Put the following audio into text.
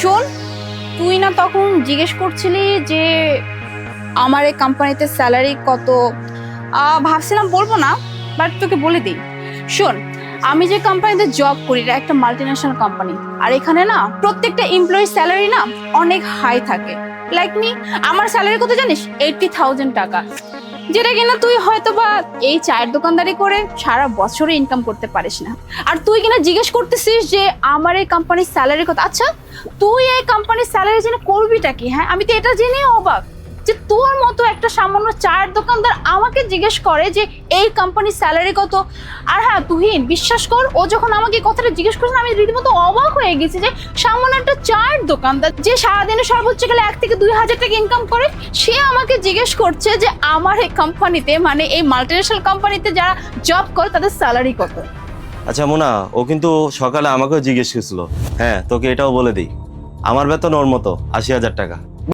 শোন, তুই না তখন জিজ্ঞেস করছিলি যে আমার এই কোম্পানিতে স্যালারি কত? ভাবছিলাম বলব না বাট তোকে বলে দিই। শোন, আমি যে কোম্পানিতে জব করি, এটা একটা মাল্টি ন্যাশনাল কোম্পানি আর এখানে না প্রত্যেকটা এমপ্লয়ির স্যালারি না অনেক হাই থাকে। লাইক মি আমার স্যালারি কত জানিস? এইটটি থাউজেন্ড টাকা। যেটা কিনা তুই হয়তো বা এই চায়ের দোকানদারি করে সারা বছরে ইনকাম করতে পারিস না। আর তুই কিনা জিজ্ঞেস করতেছিস যে আমার এই কোম্পানির স্যালারি কথা আচ্ছা তুই এই কোম্পানির স্যালারি জেনে করবিটা কি? হ্যাঁ আমি তো এটা জেনে অবাক। সামান্য চায়ের দোকানদার আমাকে জিজ্ঞেস করে যে, এই কোম্পানির স্যালারি কত? আর হ্যাঁ তুহিন, বিশ্বাস কর, ও যখন আমাকে কথাটা জিজ্ঞেস করছে, আমি রীতিমতো অবাক হয়ে গেছি যে, সামান্য একটা চায়ের দোকানদার যে সারাদিনে সর্বোচ্চ গেলে এক থেকে দুই হাজার টাকা ইনকাম করে, সে আমাকে জিজ্ঞেস করছে যে, আমার এই কোম্পানিতে মানে এই মাল্টিনেশনাল কোম্পানিতে যারা জব করে, তাদের স্যালারি কত? আচ্ছা মোনা, ও কিন্তু সকালে আমাকেও জিজ্ঞেস করছিল। হ্যাঁ তোকে এটাও বলে দিই। আমার বেতন ওর মতো, আশি হাজার টাকা।